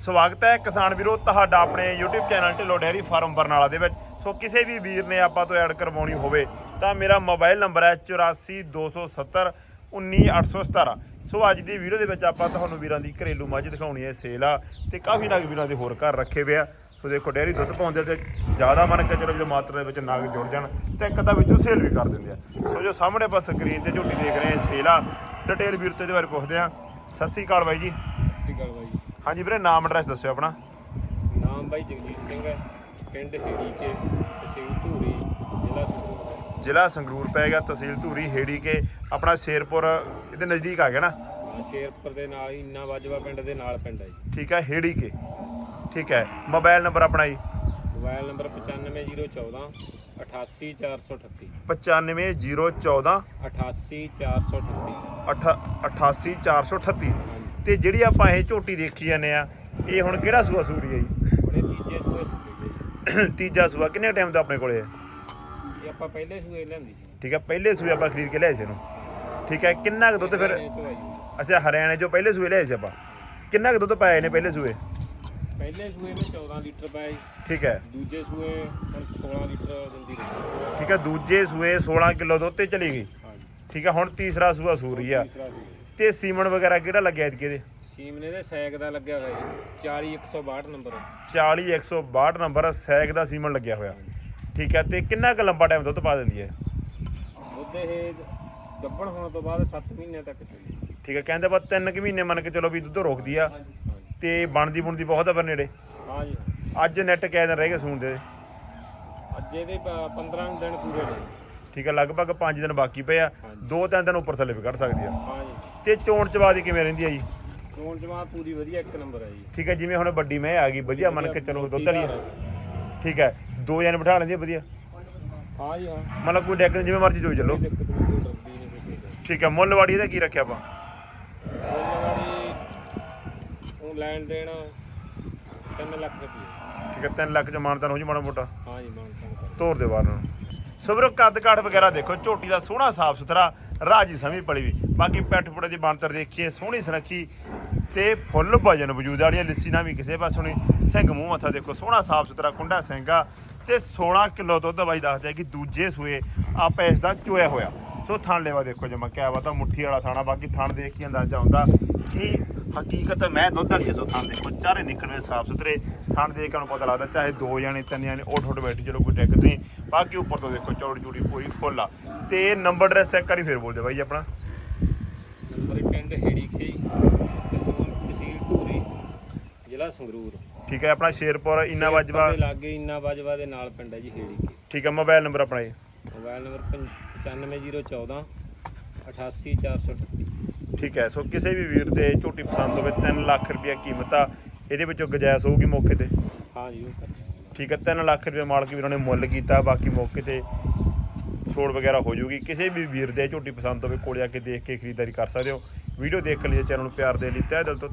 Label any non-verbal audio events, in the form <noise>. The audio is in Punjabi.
ਸਵਾਗਤ ਹੈ ਕਿਸਾਨ ਵੀਰੋ, ਤੁਹਾਡਾ ਆਪਣੇ YouTube channel Dhillon dairy farm Barnala ਦੇ ਵਿੱਚ। ਸੋ ਕਿਸੇ ਵੀ ਵੀਰ ਨੇ ਆਪਾਂ ਤੋਂ ਐਡ ਕਰਵਾਉਣੀ ਹੋਵੇ ਤਾਂ ਮੇਰਾ ਮੋਬਾਈਲ ਨੰਬਰ ਹੈ 8427 19817 ਸੋ ਅੱਜ ਦੀ ਵੀਡੀਓ ਦੇ ਵਿੱਚ ਆਪਾਂ ਤੁਹਾਨੂੰ ਵੀਰਾਂ ਦੀ ਘਰੇਲੂ ਮੱਝ ਦਿਖਾਉਣੀ ਹੈ, ਸੇਲ ਆ ਤੇ ਕਾਫੀ ਨਗ ਵੀਰਾਂ ਦੇ ਹੋਰ ਘਰ ਰੱਖੇ ਹੋਏ ਆ। ਸੋ ਦੇਖੋ ਡੈਰੀ ਦੁੱਧ ਪਾਉਂਦੇ ਤੇ ਜ਼ਿਆਦਾ ਮੰਨ ਕੇ ਚਲੋ ਜਦੋਂ ਮਾਤਰਾ ਦੇ ਵਿੱਚ ਨਗ ਜੁੜ ਜਾਣ ਤੇ ਇੱਕ ਤਾਂ ਵਿੱਚੋਂ ਸੇਲ ਵੀ ਕਰ ਦਿੰਦੇ ਆ। ਸੋ ਜੋ ਸਾਹਮਣੇ ਆਪਾਂ ਸਕਰੀਨ ਤੇ ਝੋਟੀ ਦੇਖ ਰਹੇ ਹਾਂ, ਸੇਲ ਆ। ਡਿਟੇਲ ਵੀਰ ਤੇ ਇਹਦੇ ਬਾਰੇ ਪੁੱਛਦੇ ਆ ਸਤਿ ਸ੍ਰੀ ਅਕਾਲ ਬਾਈ ਜੀ। ਸਤਿ ਸ਼੍ਰੀ ਅਕਾਲ ਬਾਈ ਹਾਂਜੀ ਵੀਰੇ ਨਾਮ ਐਡਰੈਸ ਦੱਸਿਓ ਆਪਣਾ। ਨਾਮ ਬਾਈ ਜਗਜੀਤ ਸਿੰਘ ਹੈ। ਪਿੰਡ ਹੇੜੀ ਕੇ ਤਹਿਸੀਲ ਧੂਰੀ ਜ਼ਿਲ੍ਹਾ ਸੰਗਰੂਰ। ਜ਼ਿਲ੍ਹਾ ਸੰਗਰੂਰ ਪੈ ਗਿਆ ਤਹਿਸੀਲ ਧੂਰੀ ਹੇੜੀ ਕੇ ਆਪਣਾ ਸ਼ੇਰਪੁਰ ਇਹਦੇ ਨਜ਼ਦੀਕ ਆ ਗਿਆ ਨਾ? ਸ਼ੇਰਪੁਰ ਦੇ ਨਾਲ ਹੀ ਇੰਨਾ ਵਾਜਵਾ ਪਿੰਡ ਦੇ ਨਾਲ ਪਿੰਡ ਹੈ ਜੀ। ਠੀਕ ਹੈ ਹੇੜੀ ਕੇ ਠੀਕ ਹੈ ਮੋਬਾਈਲ ਨੰਬਰ ਆਪਣਾ ਜੀ। ਮੋਬਾਈਲ ਨੰਬਰ 95014 88438 95014 88438 88438 ਹਾਂਜੀ ਤੇ ਜਿਹੜੀ ਆਪਾਂ ਇਹ ਝੋਟੀ ਦੇਖੀ ਜਾਂਦੇ ਆ ਇਹ ਹੁਣ ਕਿਹੜਾ ਸੂਆ ਸੂਰੀ ਹੈ ਜੀ? ਉਹਨੇ ਤੀਜੇ ਸੂਏ ਸੁੱਕੇ <coughs> ਤੀਜਾ ਸੂਆ ਕਿੰਨੇ ਟਾਈਮ ਦਾ ਆਪਣੇ ਕੋਲੇ ਹੈ? ਇਹ ਆਪਾਂ ਪਹਿਲੇ ਸੂਏ ਲਿਆਂਦੀ ਸੀ। ਠੀਕ ਹੈ ਪਹਿਲੇ ਸੂਏ ਆਪਾਂ ਖਰੀਦ ਕੇ ਲਿਆਏ ਸੀ ਇਹਨੂੰ। ਠੀਕ ਹੈ ਕਿੰਨਾ ਕੁ ਦੁੱਧ ਫਿਰ? ਇਹ ਚੋਂ। ਅੱਛਾ ਹਰਿਆਣੇ ਚੋਂ ਪਹਿਲੇ ਸੂਏ ਲਿਆਏ ਸੀ ਆਪਾਂ। ਕਿੰਨਾ ਕੁ ਦੁੱਧ ਪਾਇਆ ਇਹਨੇ ਪਹਿਲੇ ਸੂਏ? ਪਹਿਲੇ ਸੂਏ ਵਿੱਚ 14 ਲੀਟਰ ਪਾਇਆ ਜੀ। ਠੀਕ ਹੈ। ਦੂਜੇ ਸੂਏ ਹੁਣ 16 ਲੀਟਰ ਦਿੰਦੀ ਰਹੀ। ਠੀਕ ਹੈ ਦੂਜੇ ਸੂਏ 16 ਕਿਲੋ ਦੁੱਧ ਤੇ ਚਲੀ ਗਈ। ਹਾਂਜੀ। ਠੀਕ ਹੈ ਹੁਣ ਤੀਸਰਾ ਸੂਆ ਸੂਰੀ ਆ। ਤੀਸਰਾ ਤੇ ਸੀਮਨ ਵਗੈਰਾ ਕਿਹੜਾ ਲੱਗਿਆ ਇਤਕੇ ਦੇ? ਸੀਮਨੇ ਦੇ ਸੈਕ ਦਾ ਲੱਗਿਆ ਹੋਇਆ ਜੀ 40162 ਨੰਬਰ। 40162 ਨੰਬਰ ਸੈਕ ਦਾ ਸੀਮਨ ਲੱਗਿਆ ਹੋਇਆ। ਠੀਕ ਹੈ ਤੇ ਕਿੰਨਾ ਕੁ ਲੰਬਾ ਟਾਈਮ ਦੁੱਧ ਪਾ ਦਿੰਦੀ ਹੈ? ਦੁੱਧ ਇਹ ਗੱਭਣ ਹੋਣ ਤੋਂ ਬਾਅਦ 7 ਮਹੀਨਿਆਂ ਤੱਕ ਚੱਲੀ। ਠੀਕ ਹੈ ਕਹਿੰਦੇ ਬਾ ਤਿੰਨ ਕੁ ਮਹੀਨੇ ਮੰਨ ਕੇ ਚਲੋ ਵੀ ਦੁੱਧ ਰੋਕਦੀ ਆ। ਤੇ ਬਣਦੀ ਬੁਣਦੀ ਬਹੁਤ ਆ ਪਰ ਨੇੜੇ? ਹਾਂ ਜੀ। ਅੱਜ ਨੈਟ ਦਿਨ ਰਹਿ ਗਏ ਸੂਣ ਦੇ? ਅੱਜ ਇਹਦੇ ਪ- 15 ਦਿਨ ਪੂਰੇ ਨੇ ਠੀਕ ਹੈ ਲਗਭਗ 5 ਦਿਨ ਬਾਕੀ ਪਏ ਆ। ਦੋ ਤਿੰਨ ਦਿਨ ਉੱਪਰ ਥੱਲੇ ਵੀ ਕੱਢ ਸਕਦੀ ਆ। ਤੇ ਚੋਣ ਚਵਾ ਦੀ ਕਿਵੇਂ ਰਹਿੰਦੀ ਆ ਜੀ? ਚੋਣ ਜਮਾ ਪੂਰੀ ਵਧੀਆ ਇੱਕ ਨੰਬਰ ਹੈ ਜੀ। ਠੀਕ ਹੈ ਜਿਵੇਂ ਹੁਣ ਵੱਡੀ ਮੈਂ ਆ ਗਈ ਵਧੀਆ ਮੰਨ ਕੇ ਚਲੋ ਦੁੱਧ ਵਾਲੀ। ਠੀਕ ਹੈ ਦੋ ਜਣੇ ਬਿਠਾ ਲੈਂਦੀ ਵਧੀਆ। ਹਾਂ ਜੀ ਹਾਂ। ਮਤਲਬ ਕੋਈ ਡੈਕ ਜਿਵੇਂ ਮਰਜ਼ੀ ਜੋ ਚੱਲੋ। ਦੀ। ਠੀਕ ਹੈ ਮੁੱਲ ਵਾੜੀ ਇਹਦਾ ਕੀ ਰੱਖਿਆ ਆਪਾਂ? ਉਹਨਾਂ ਉਹ ਲੈਣ ਦੇਣ 3 ਲੱਖ ਰੁਪਏ ਠੀਕ ਹੈ 3 ਲੱਖ ਚ ਮਾਨਤਾਨ ਹੋ ਜੀ ਮਾੜਾ ਮੋਟਾ। ਹਾਂ ਜੀ ਮਾਨਤਾਨ ਕਰ ਤੋਰ ਦੇ ਬਾਹਰ ਨੂੰ। ਸੋ ਵੀਰੋ ਕੱਦ ਕਾਠ ਵਗੈਰਾ ਦੇਖੋ ਝੋਟੀ ਦਾ ਸੋਹਣਾ ਸਾਫ਼ ਸੁਥਰਾ ਰਾਜੀ ਸਮੀ ਪਲੀ ਵੀ। ਬਾਕੀ ਪੈਠ ਪੁੜੇ ਦੀ ਬਣਤਰ ਦੇਖੀਏ ਸੋਹਣੀ ਸੁਨੱਖੀ ਤੇ ਫੁੱਲ ਭਜਨ ਵਜੂਦ ਵਾਲੀ ਆ, ਲਿੱਸੀ ਨਾ ਵੀ ਕਿਸੇ ਪਾਸੋਂ ਨਹੀਂ। ਸਿੰਘ ਮੂੰਹ ਮੱਥਾ ਦੇਖੋ ਸੋਹਣਾ ਸਾਫ਼ ਸੁਥਰਾ ਕੁੰਡਾ ਸਿੰਘਾ ਤੇ 16 ਕਿਲੋ ਦੁੱਧ ਬਾਈ ਦੱਸਦਾ ਹੈ ਕਿ ਦੂਜੇ ਸੂਏ ਆਪਾਂ ਇਸ ਦਾ ਚੋਇਆ ਹੋਇਆ। ਸੋ ਥਣ ਲੈਵਾ ਦੇਖੋ ਜਮਾ ਕਿਆ ਵਾ ਤਾਂ ਮੁੱਠੀ ਵਾਲਾ ਥਾਣਾ ਬਾਕੀ ਥਣ ਦੇਖ ਕੇ ਅੰਦਾਜ਼ਾ ਆਉਂਦਾ ਕਿ ਹਕੀਕਤ ਮੈਂ ਦੁੱਧ ਵਾਲੀ ਆ, ਸੋ ਥਣ ਦੇਖੋ ਚਾਰੇ ਨਿਕਲਵੇਂ ਸਾਫ਼ ਸੁਥਰੇ। ਥਣ ਦੇਖ ਕੇ ਨੂੰ ਪਤਾ ਲੱਗਦਾ ਚਾਹੇ ਦੋ ਜਾਣੇ ਤਿੰਨ ਜਾਣੇ ਉੱਠ ਉੱਠ ਬੈਠੀ ਚਲੋ ਕੋਈ ਦਿੱਕਤ ਨਹੀਂ। ਬਾਕੀ ਉੱਪਰ ਤੋਂ ਦੇਖੋ ਚੌੜੀ ਚੂੜੀ ਪੂਰੀ ਫੁੱਲ ਆ। ਤੇ ਨੰਬਰ ਐਡਰੈਸ ਚੈੱਕ ਕਰੀ ਫੇਰ ਬੋਲਦੇ ਬਾਈ ਜੀ ਆਪਣਾ ਨੰਬਰ ਪਿੰਡ ਹੇੜੀ ਖੇਈ ਤਹਿਸੀਲ ਤਹਿਸੀਲ ਧੂਰੀ ਜ਼ਿਲ੍ਹਾ ਸੰਗਰੂਰ। ਠੀਕ ਹੈ ਆਪਣਾ ਸ਼ੇਰਪੁਰ ਇਨਾ ਵਜਵਾ ਦੇ ਲਾਗੇ ਇੰਨਾ ਵਾਜਵਾ ਦੇ ਨਾਲ ਪਿੰਡ ਹੈ ਜੀ ਹੇੜੀ ਕੇ। ਠੀਕ ਹੈ ਮੋਬਾਈਲ ਨੰਬਰ ਆਪਣਾ ਜੀ ਮੋਬਾਈਲ ਨੰਬਰ 95014 88438 ਠੀਕ ਹੈ ਸੋ ਕਿਸੇ ਵੀ ਵੀਰ ਦੇ ਝੋਟੀ ਪਸੰਦ ਹੋਵੇ 3 ਲੱਖ ਰੁਪਇਆ ਕੀਮਤ ਆ ਇਹਦੇ ਵਿੱਚੋਂ ਗੁਜਾਇਸ਼ ਹੋਊਗੀ ਮੌਕੇ ਤੇ? ਹਾਂ ਜੀ ਠੀਕ ਹੈ 3 ਲੱਖ ਰੁਪਏ ਮਾਲਕ ਵੀਰਾਂ ਨੇ ਮੁੱਲ ਕੀਤਾ ਬਾਕੀ ਮੌਕੇ ਤੇ ਛੋੜ ਵਗੈਰਾ ਹੋ ਜਾਊਗੀ। ਕਿਸੇ ਵੀ ਵੀਰ ਦੇ ਝੋਟੀ ਪਸੰਦ ਹੋਵੇ ਕੋਲੇ ਆ ਕੇ ਦੇਖ ਕੇ ਖਰੀਦਦਾਰੀ ਕਰ ਸਕਦੇ ਹੋ। ਵੀਡੀਓ ਦੇਖਣ ਲਈ ਚੈਨਲ ਨੂੰ ਪਿਆਰ ਦੇ ਲਈ ਤਹਿ ਦਿਲ ਤੋਂ